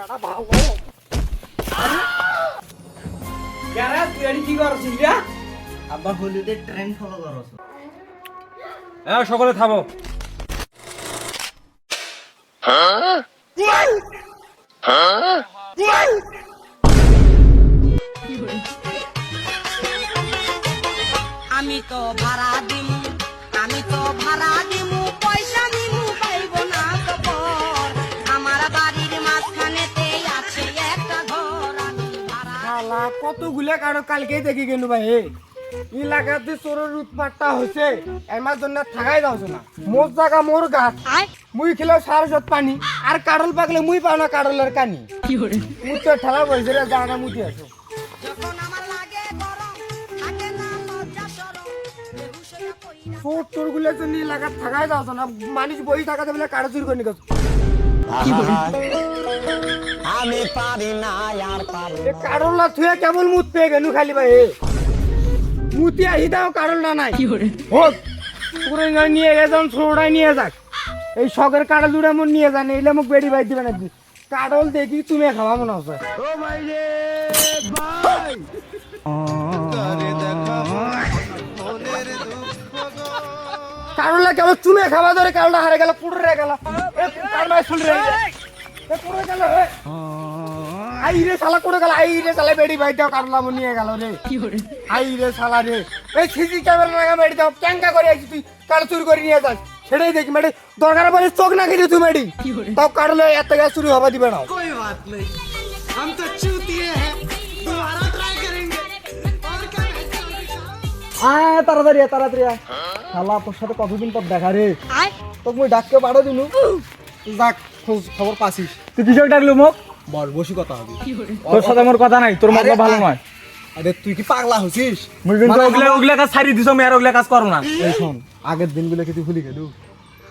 বেটা ভালো গ্যারাজ তুই এটি কি করছিস রে আব্বা হলিডে ট্রেন ফলো করছ হ্যাঁ সকলে থামো আমি তো ভাড়া দিমু আমি তো ভাড়া দিমু পয়সা কতগুলা কারও কালকে দেখি গেল ভাই এলাকাতে চোরের উৎপাতটা হয়েছে এমার জন্য থাকাই যাচ্ছে না মোর জায়গা মোর গাছ মুই খেলেও সারা সত পানি। আর কাডল পাকলে মুই পাও না কাডলের কানি। মুই তো ঠেলা বলছে রে জানা বেহুশ হইয়া পইরা চোরগুলো জন্য থাকাই যাচ্ছে না মানুষ বই থাকাতে বলে কারও চুরি করে নিয়ে গেছে আমি পারি না আর পারি এ কারলা থুয়ে কেবল মুত পেয়ে গেলু খালি ভাই মুতি আহি দাও কারলটা নাই। হোক পুরো নিয়ে গে যান ছোড়াই নিয়ে যাক। এই শখের কাডল দুটা মন নিয়ে যান এলে মোক বেড়ি বাই দিবে না কাডল দেখি তুমি খাওয়া মনে হচ্ছে। ও ভাই। রে ভাই কারোলা গেল চুলে খাওয়া ধরে কারোলা হারে গেল পুড়ে গেল। কারোলা চুলে পুড়ে গেল আই রে শালা করে গেল আই রে শালা বেড়ি ভাই দাও কারোলা নিয়ে গেল রে। আই রে শালা রে। এই সিসি ক্যামেরা লাগা বেড়ি দাও ক্যাঙ্কা করে আছি তুই কার চুরি করে নিয়ে যাস। সেটাই দেখি ম্যাডি দরকার পড়ে চোখ না খেয়ে তুই ম্যাডি তাও কারলে এত গ্যাস চুরি হবা দিবে না। কোই বাত নেই হাম তো চুতিয়ে হ্যাঁ তাড়াতাড়ি তাড়াতাড়ি শালা তোর সাথে কতদিন পর দেখা রে? তোকে মুই ডাককে পাড়া দিনু যাক খোঁজ খবর পাছিস তুই কিসব ডাকলু মোক? বল বসি কথা হবে। তোর সাথে আমার কথা নাই তোর মতলব ভালো নয়। আরে তুই কি পাগলা হছিস মুই কিন্তু ওগলা ওগুলা ওগুলা কাজ ছাড়ি দিছ আমি আর ওগুলা কাজ করো না। এই শোন আগের দিনগুলো কি তুই ভুলি গেলু।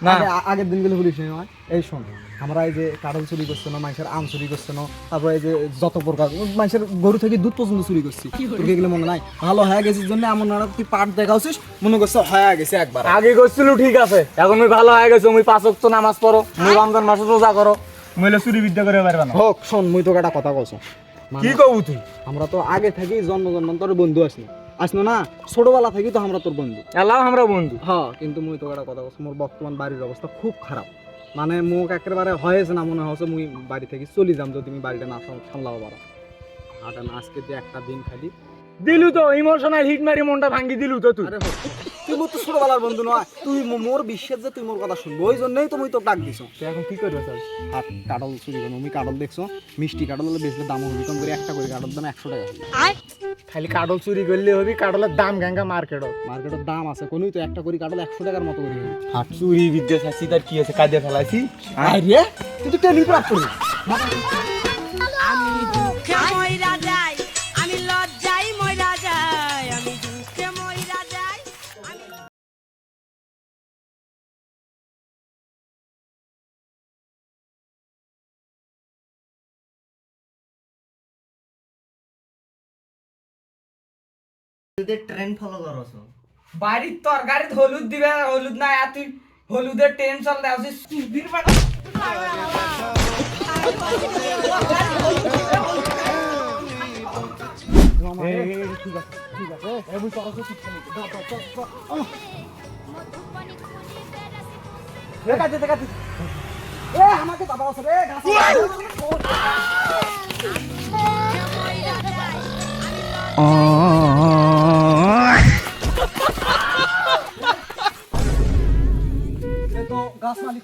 না। আগের দিনগুলো নি নয় এই শোন আমরা এই যে কাটল চুরি করছে না মানুষের আম চুরি করছে না তারপরে এই যে যত প্রকার মানুষের গরু থেকে দুধ পর্যন্ত চুরি করছি। তোর এগুলো মনে নাই? ভালো হয়ে গেছিস জন্য এমন না তুই পাট দেখাচ্ছিস মনে করছে হয়ে গেছে একবার। আগে করছিল ঠিক আছে এখন মুই ভালো হয়ে গেছে মুই পাঁচ ওয়াক্ত নামাজ পড়ো মুই রমজান মাসে রোজা করো। মুইলে চুরি বিদ্যা করে পারবে না। হোক শোন মুই তোকে একটা কথা কছ কি কবু তুই? আমরা তো আগে থেকে জন্ম জন্মান্তরের বন্ধু আসনি আসনো না ছোটবেলা থেকে তো আমরা তোর বন্ধু। এলাও আমরা বন্ধু। হ্যাঁ কিন্তু মুই তোকে একটা কথা বলছি মোর বর্তমান বাড়ির অবস্থা খুব খারাপ। মানে মুখ একেবারে হয়েছে না মনে হচ্ছে মুই বাড়ি থেকে চলে যাম যদি তুমি বাড়িটা না সাম- সামলাবো পারো হাটা না আজকে যে একটা দিন খালি দিলু তো ইমোশনাল হিট মারি মনটা ভাঙ্গি দিলু তো তুই। তুই মোর তো ছোটবেলার বন্ধু নয় তুই মো- মোর বিশ্বাস যে তুই মোর কথা শুনব ওই জন্যই তো মুই তো ডাক দিছ। তুই এখন কি করবে স্যার হাত কাটল চুরি করব আমি কাটল দেখছ মিষ্টি কাটল হলে বেচলে দাম হবে কম করে একটা করে কাটল দাম একশো টাকা। খালি কাডল চুরি করলে হবে কাডলের দাম গাঙ্গা মার্কেট মার্কেটের দাম আছে কোনই তো একটা করে কাটল একশো টাকার মতো করে হবে। হাত চুরি বিদ্যা চাচ্ছি তার কি আছে কাজে ফেলাইছি? আরে তুই তো টেলিগ্রাফ করবি হলিডে ট্রেন ফলো করছ বাড়ির তরকারিত হলুদ দিবে হলুদ নাই আর তুই হলুদের টেনশন দেওয়া সুবির বেটা ঠিক আছে ঠিক আছে এবার তোর ঠিক নেই দাও দাও দাও, দাও। আহ। দেখা দে এ আমাকে বাবা রে গাছ গাছ মালিক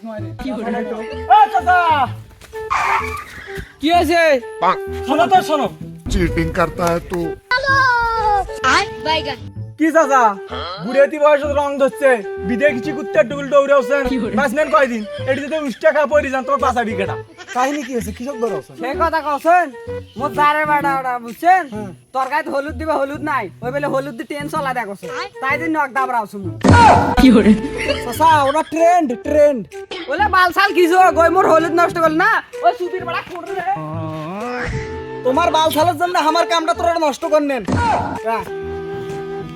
ডুল কয়দিন? এটি যদি উষ্টা খা যান তোমার বাসা বিকেটা কাহিনী কি আছে কৃষক ধরে সেই কথা কছেন মোর দারে বাড়া ওটা বুঝছেন তরকারিত হলুদ দিবে হলুদ নাই। ওই বেলে হলুদ দিয়ে টেনশন লাগা কছে। তাই দিন নক দাবরা আছো চাচা ওটা ট্রেন্ড ট্রেন্ড বলে বালসাল কিছু গই মোর হলুদ নষ্ট করল না। ওই সুবির বেড়া খুঁড় রে তোমার বাল ছালের জন্য আমার কামটা তোরা নষ্ট করনেন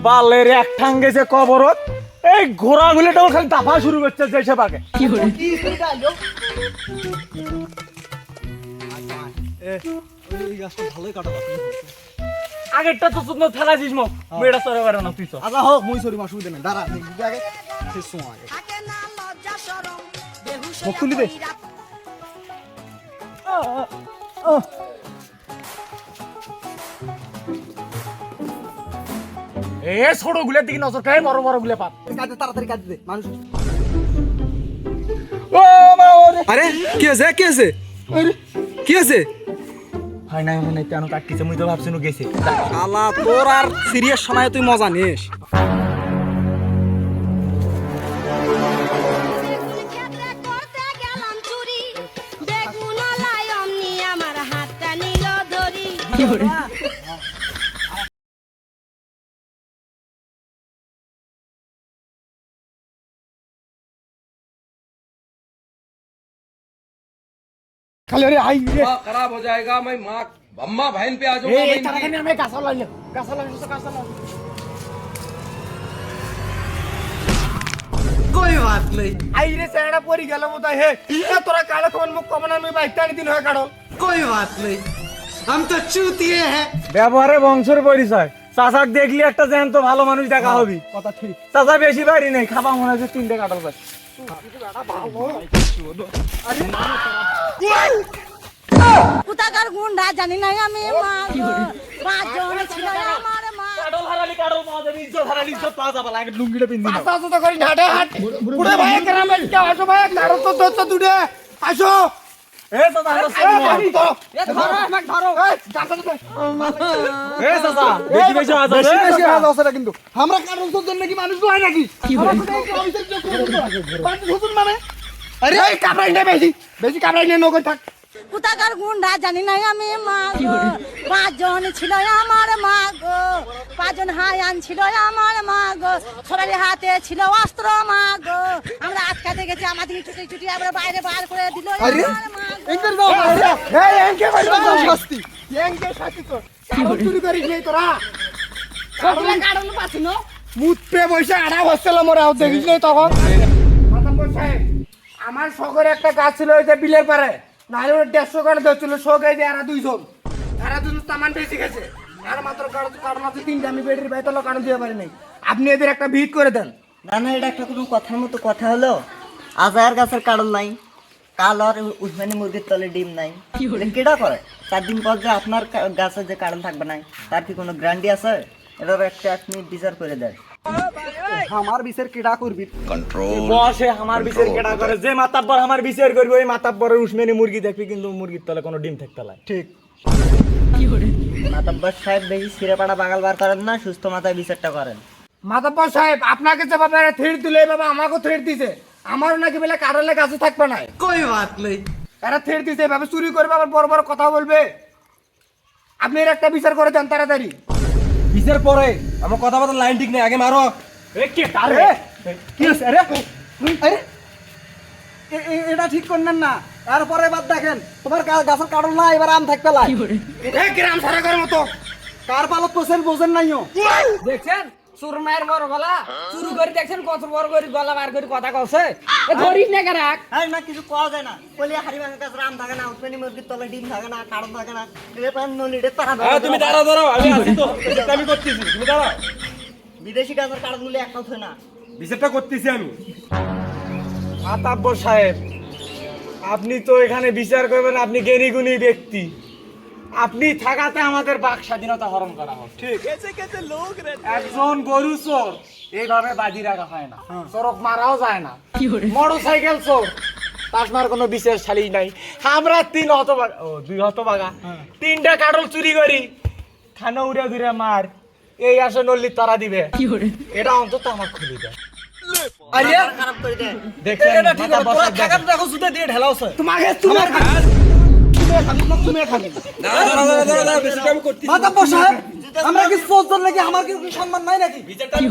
বালের এক ঠাং গেছে কবরত এই ঘোড়া গুলোটাও খালি দাফা শুরু করছে যে সে পাকে এই গাছটা ভালোই কাটা আগেরটা তো শুকনো থালা দিস মো মেয়েটা সরে পারে না তুই তো আচ্ছা হোক মুই সরি অসুবিধা নেই দাঁড়া আগে শেষ সময় আগে। থাকে না লজ্জা শরম বেহুশ মুখ তুলি দে। এ ছোট গুলের দিকে নজর খাই বড় বড় গুলে পাপ কাজে তাড়াতাড়ি কাজে দে মানুষ। ও মা আরে কি আছে কি আছে কি আছে হয় নাই মনে তেন কাটকিছে মুই তো ভাবছিনু গেছে। আলা তোর আর সিরিয়াস সময় তুই মজা নিস। বেগুন খালি আরে আই রে खराब हो जाएगा मैं माँ अम्मा बहन पे आ এই जाऊंगा এই मैं তারা इनकी। কেন আমি গাছা লাইলে গাছা লাইলে তো গাছা লাইলে कोई बात नहीं আই রে সেটা পরি গেল বোধহয় হে এ তোরা কালো কোন মুখ কমন আমি বাইক টানি দিন হয়ে কাড়ো कोई बात नहीं हम तो चूतिए हैं ব্যবহারে বংশের পরিচয় চাচাক দেখলি একটা জ্যান্ত ভালো মানুষ দেখা হবি কথা ঠিক চাচা বেশি বাড়ি নেই খাবা মনে হচ্ছে তিনটে কাটাল পাচ্ছি কোথাকার গুন্ডা জানি না আমি পাঁচজন ছিল আমার আসো ভাই কারও তো তো তো দুটে আসো। এ কিন্তু। আমরা কারণ জন্য কি মানুষ হয় নাকি? মানে? আরে বেশি। বেশি নগর থাক। গুন্ডা জানি না আমি মা গো। পাঁচজন ছিল আমার মা গো। পাঁচজন হায়ান ছিল আমার মা গো। সবারই হাতে ছিল অস্ত্র মা গো। আমরা আটকাতে গেছি আমাদের ছুটি ছুটি আমরা বাইরে বার করে দিল আমার। এঙ্কের দাও। এই এঙ্কে বাড়ি দাও। শাস্তি। এঙ্কে শাস্তি তো। কারণ চুরি করিস নেই তোরা। সকলে কারণ পাচ্ছি না? মুতপে বসে আড়া হচ্ছিল মোরা দেখিস নেই তখন। মাতাম্বর আমার শখের একটা গাছ ছিল ওই যে বিলের পারে নাহলে ওটা দেড়শো কারণ ধরছিল শখ এই যে এরা দুইজন। এরা দুজন তামান বেশি গেছে আর মাত্র কারণ কারণ আছে তিনটা আমি বেটির বাইতলো কারণ দিতে পারি নাই। আপনি এদের একটা ভিত করে দেন। না না এটা একটা কোনো কথার মতো কথা হলো। আজায়ার গাছের কারণ নাই। কাল আর উসমানি মুরগির তলে ডিম নাই। কেডা করে? চার দিন পর যে আপনার গাছের যে কারণ থাকবে না তার কি কোনো গ্যারান্টি আছে? এটার একটা আপনি বিচার করে দেন। আমার বিচার কেডা করবি? বসে আমার বিচার কেডা করে? যে মাতাব্বর আমার বিচার করবে ওই মাতাব্বরের উসমেনি মুরগি দেখবি কিন্তু মুরগির তলে কোনো ডিম থাকতে লাই ঠিক। মাতাব্বর সাহেব বেশি সিরে পাড়া বাঙাল বার করেন না সুস্থ মাথায় বিচারটা করেন। মাতাব্বর সাহেব আপনাকে যে বাবা এরা থ্রেড দিলে বাবা আমাকেও থ্রেড দিছে। আমার নাকি বেলা কারালে কাছে থাকবে না কই বাত নেই এরা থ্রেড দিছে এভাবে চুরি করবে আবার বড় বড় কথা বলবে। আপনি এর একটা বিচার করে যান তাড়াতাড়ি। বিচার পরে আমার কথাবার্তা লাইন ঠিক নেই আগে মারো। এ কে তার রে? কি আরে আরে এটা ঠিক করলেন না। তারপরে বাদ দেখেন তোমার গাছের কাটল না এবার আম থাকতে লাই। এ গ্রাম সারা মতো। কার পালত পোষেন বোঝেন নাইও দেখছেন? সুরমায়ের বড় গলা? চুরি করে দেখছেন কত বড় করে গলা বার করে কথা কছে এ ধরিস না কেরাক আরে না কিছু পাওয়া যায় না। কলিয়া হারি ভাঙা গাছের আম থাকে না উসমানি মুরগির তলে ডিম থাকে না কারণ থাকে না। এটা পান নলিডে তারা হ্যাঁ তুমি দাঁড়াও দাঁড়াও আমি আছি তো। বিচারটা আমি করতেছি তুমি দাঁড়াও। বিদেশি গাছের কারণগুলি একটাও থাকে না। বিচারটা করতেছি আমি। মাতাব্বর সাহেব আপনি তো এখানে বিচার করবেন আপনি জ্ঞানী গুণী ব্যক্তি। আপনি থাকাতে আমাদের বাক স্বাধীনতা হরণ করা হয় ঠিক। একজন গরু চোর এইভাবে বাজি রাখা হয় না। চোরক মারাও যায় না। মোটর সাইকেল চোর। তার কোনো বিশেষ শালি নাই। আমরা তিন হতবাগা ও দুই হতবাগা তিনটা কাটল চুরি করি। খানা উড়ে দুরে মার। এই আসে নল্লি তারা দিবে। এটা অন্তত আমার খুলি দেয়। খারাপ করে দেয় দেখছেন মাতাব্বর সাহেব দেখেন। তোমাকে তুমি কি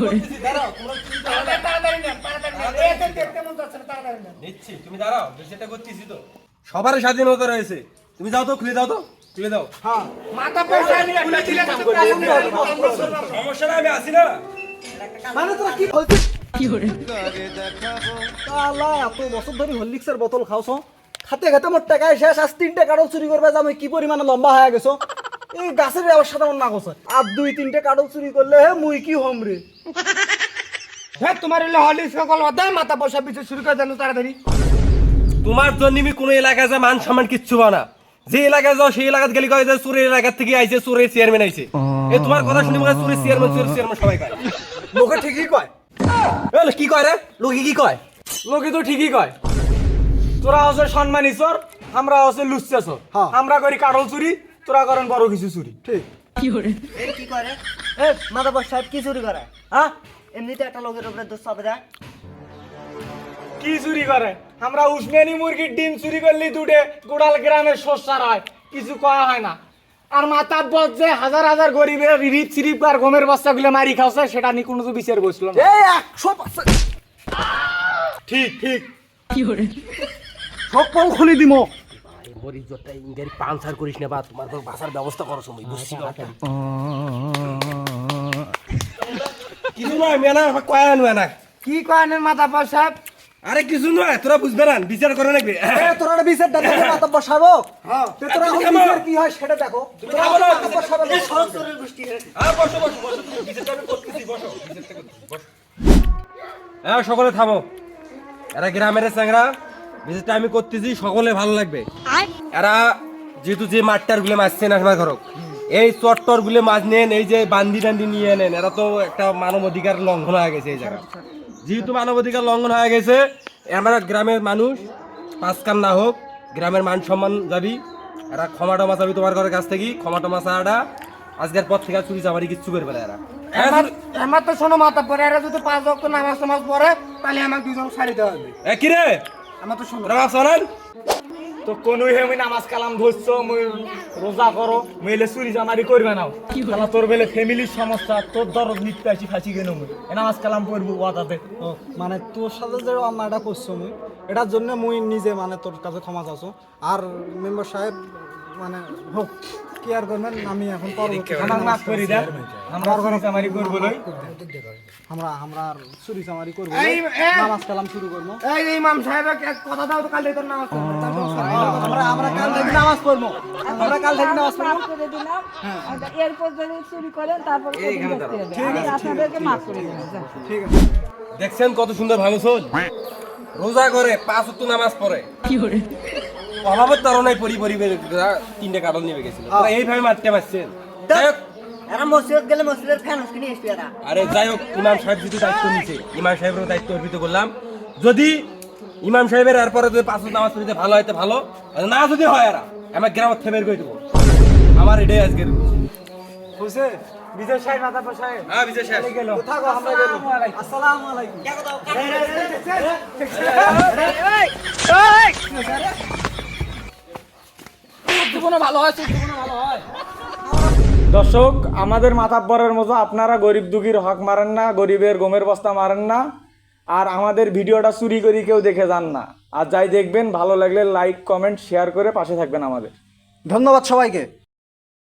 কি না সবার স্বাধীনতা রয়েছে তুমি যাও তো খুলে দাও তো খুলে দাও না। সমস্যা নাই আমি আসি না কি বলছিস আল্লাহ এত বছর ধরে হরলিক্সের বোতল খাওছ খাতে খাতে মোট টাকায় শেষ আজ তিনটে কাটল চুরি করবে আমি কি পরিমাণে লম্বা হয়ে গেছো? এই গাছের ব্যবসা তেমন না করছে। আর দুই তিনটে কাটল চুরি করলে হে মুই কি হম রে? হ্যাঁ তোমার এলে হলি সকল অধ্যায় মাথা পয়সা পিছু শুরু করে জানো তাড়াতাড়ি। তোমার জন্য আমি কোনো এলাকায় যা মান সম্মান কিচ্ছু বানা যে এলাকায় যাও সেই এলাকাত গেলে কয় যে চোরের এলাকার থেকে আইছে চোরের চেয়ারম্যান আইছে। এই তোমার কথা শুনি মনে হয় চোরের চেয়ারম্যান চোরের চেয়ারম্যান সবাই কয়। লোকে ঠিকই কয়। এ, কি কয় রে? লোকে কি কয়? লোকে তো ঠিকই কয়। তোরা হচ্ছে সম্মানী চোর আমরা হচ্ছে লুচ্চা চোর। আমরা করি কাটল চুরি তোরা করেন বড় কিছু চুরি। ঠিক। এই কি করে? এ মাদাবর সাহেব কি চুরি করে? হ্যাঁ? এমনিতে একটা লোকের উপরে দোষ চাপে দেয় কি চুরি করে? আমরা উসমানি মুরগির ডিম চুরি করলে দুটে গোড়াল গ্রামের শস্যার হয় কিছু করা হয় না। আর মাতার বদ যে হাজার হাজার গরিবের রিপ সিরিপ আর গমের বস্তা গুলো মারি খাওয়াছে সেটা নিয়ে কোনো তো বিচার বসল না। একশো ঠিক ঠিক। সব পল খুলে দিমো। মরি জোরটা ইংরেজি পাঞ্চার করিস না বা তোমার ব্যবস্থা করো সময় বুঝছি কিছু নয় মেনা কয় আনবে না। কি কয়েনের মাথা পয়সা আরে কিছু নয় তোরা বুঝবে না বিচার করে নাকি তোরা বিচার দেখো সাহেব। তে তোরা বিচার কি হয় সেটা দেখো। তোরা এখন মাতাব্বর সাহেবের দেখো। বসো বসো বসো তুমি বিচারটা আমি করতেছি বসো। বিচারটা বসো হ্যাঁ সকলে থামো। এরা গ্রামের চ্যাংরা। বিচারটা আমি করতেছি সকলে ভালো লাগবে। এরা যেহেতু যে মাঠটারগুলো মাছছে না সময় ঘরক এই চট্টরগুলো মাছ নেন এই যে বান্দি টান্দি নিয়ে নেন এরা তো একটা মানব অধিকার লঙ্ঘন হয়ে গেছে এই জায়গা যেহেতু মানব অধিকার লঙ্ঘন হয়ে গেছে আমরা গ্রামের মানুষ পাঁচ কান না হোক গ্রামের মান সম্মান যাবি এরা ক্ষমা টমা চাবি তোমার ঘরের কাছ থেকে ক্ষমা টমা চাটা আজকের পর থেকে চুরি চামারি কিচ্ছু করবে না এরা। আমার তো শোনো মাথা পরে এরা যদি পাঁচ ওয়াক্ত নামাজ টামাজ পড়ে তাহলে আমাকে দুজন ছাড়ি দেওয়া হবে। এ কি রে? আমার তো শোনো তোরা শোনেন তো হেমি নামাজ কালাম ধরছো মুই রোজা করো মেলে চুরি জামারি করবে না তাহলে তোর বেলে ফ্যামিলির সমস্যা তোর দরদ নিতে আসি ফাঁসি কেন মুই। নামাজ কালাম ওয়াদাতে মানে তোর সাথে যে আমারটা করছ মুই এটার জন্য মুই নিজে মানে তোর কাছে ক্ষমা চাচ্ছ। আর মেম্বার সাহেব মানে হোক কি আর করবেন? আমি এখন আমার করে আমরা চুরি চামারি করব লই আমরা আমরা চুরি চামারি করব লই। এই- এই- নামাজ কালাম শুরু করব। এই ইমাম সাহেব কথা দাও তো কাল তোর নামাজ আমরা আমরা কাল থেকে নামাজ পড়ব। আমরা কাল থেকে নামাজ পড়ব। করে দিলাম। এরপর যদি চুরি করেন তারপর আপনাদেরকে মাফ করে দিলাম যান। দেখছেন কত সুন্দর ভালো চল রোজা করে পাঁচ ওয়াক্ত নামাজ পড়ে। অভাবের তারণায় পরি পরিবেশ তিনটে কাটল নিয়ে গেছিল এইভাবে মারতে পারছেন যাই হোক, এরা মসজিদ গেলে মসজিদের ফ্যান কিনে এসবি এরা আরে যাই হোক ইমাম সাহেব যেহেতু দায়িত্ব নিছে ইমাম সাহেবের দায়িত্ব অর্পিত করলাম যদি ইমাম সাহেবের এরপরে যদি পাঁচ নামাজ পড়িতে ভালো হইতে ভালো না যদি হয় এরা আমার গ্রামের থেকে বের করে দেবো আমার এটাই আজকের বুঝছে বিজয় সাহেব হ্যাঁ বিজয় সাহেব গেল থাকো আমরা গেল আসসালামু আলাইকুম দর্শক আমাদের মাথাব্বরের মতো আপনারা গরিব দুঃখীর হক মারেন না গরিবের গমের বস্তা মারেন না আর আমাদের ভিডিওটা চুরি করি কেউ দেখে যান না। আর যাই দেখবেন ভালো লাগলে লাইক কমেন্ট শেয়ার করে পাশে থাকবেন আমাদের। ধন্যবাদ সবাইকে।